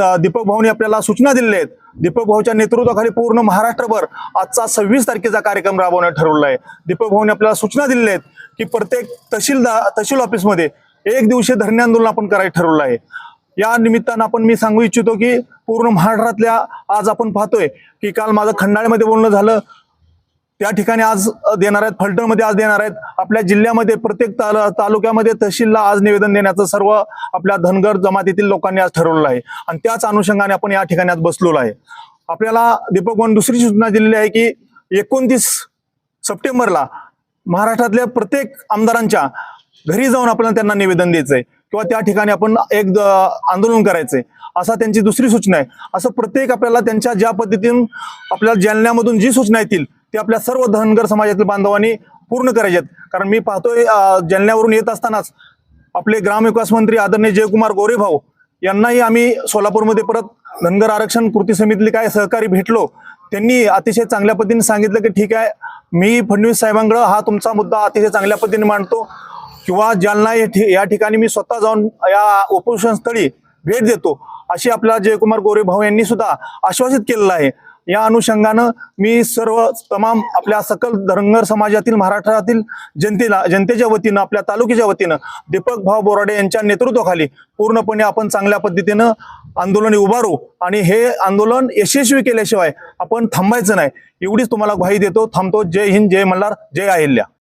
दीपक भाऊने आपल्याला सूचना दिलेल्या आहेत दीपक भाऊच्या नेतृत्वाखाली पूर्ण महाराष्ट्रभर आजचा सव्वीस तारखेचा कार्यक्रम राबवण्यात ठरवला आहे. दीपक भाऊने आपल्याला सूचना दिलेल्या आहेत की प्रत्येक तहसीलदार तहसील ऑफिसमध्ये एक दिवशी धरणे आंदोलन आपण करायचं ठरवलं आहे. या निमित्तानं आपण मी सांगू इच्छितो की पूर्ण महाराष्ट्रातल्या आज आपण पाहतोय की काल माझं खंडाळ्यामध्ये बोलणं झालं. त्या ठिकाणी आज देणार आहेत फलटणमध्ये आज देणार आहेत. आपल्या जिल्ह्यामध्ये प्रत्येक ताल तालुक्यामध्ये तहसीलला आज निवेदन देण्याचं सर्व आपल्या धनगर जमातीतील लोकांनी आज ठरवलं आहे. आणि त्याच अनुषंगाने आपण या ठिकाणी आज बसलेलो आहे. आपल्याला दीपक दुसरी सूचना दिलेली आहे की एकोणतीस सप्टेंबरला महाराष्ट्रातल्या प्रत्येक आमदारांच्या घरी जाऊन आपल्याला त्यांना निवेदन द्यायचं आहे. किंवा त्या ठिकाणी आपण एक आंदोलन करायचंय. असा त्यांची दुसरी सूचना आहे. असं प्रत्येक आपल्याला त्यांच्या ज्या पद्धतीने आपल्याला जालन्यामधून जी सूचना येतील ते आपल्या सर्व धनगर समाजातील बांधवांनी पूर्ण करायचे कारण मी पाहतोय जालन्यावरून येत असतानाच आपले ग्रामविकास मंत्री आदरणीय जयकुमार गोरेभाऊ यांनाही आम्ही सोलापूरमध्ये परत धनगर आरक्षण कृती समितीतले काय सहकारी भेटलो त्यांनी अतिशय चांगल्या पद्धतीने सांगितलं की ठीक आहे मी फडणवीस साहेबांकडं हा तुमचा मुद्दा अतिशय चांगल्या पद्धतीने मांडतो किंवा जालना या या ठिकाणी मी स्वतः जाऊन या उपोषण स्थळी भेट देतो अशी आपला जयकुमार गोरेभाऊ यांनी सुद्धा आश्वासित केलेलं आहे. या अनुषंगानं मी सर्व तमाम आपल्या सकल धनगर समाजातील महाराष्ट्रातील जनतेला जनतेच्या वतीनं आपल्या तालुक्याच्या वतीनं दीपक भाऊ बोराडे यांच्या नेतृत्वाखाली पूर्णपणे आपण चांगल्या पद्धतीनं आंदोलन उभारू आणि हे आंदोलन यशस्वी केल्याशिवाय आपण थांबायचं नाही. एवढीच तुम्हाला ग्वाही देतो. थांबतो. जय हिंद जय मल्हार जय अहिल्या.